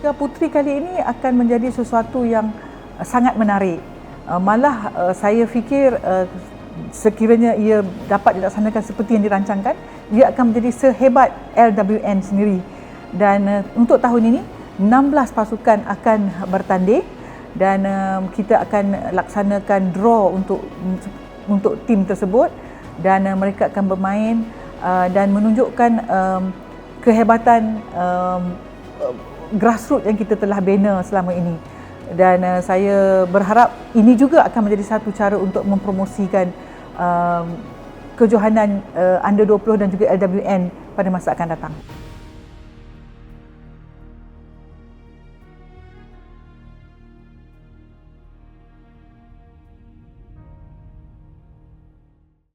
Liga Puteri kali ini akan menjadi sesuatu yang uh, sangat menarik. Uh, malah uh, saya fikir sekiranya ia dapat dilaksanakan seperti yang dirancangkan, ia akan menjadi sehebat LWN sendiri. Dan untuk tahun ini 16 pasukan akan bertanding dan uh, kita akan laksanakan draw untuk untuk tim tersebut dan mereka akan bermain dan menunjukkan um, kehebatan um, grassroots yang kita telah bina selama ini dan uh, saya berharap ini juga akan menjadi satu cara untuk mempromosikan um, kejohanan uh, under 20 dan juga LWN pada masa akan datang.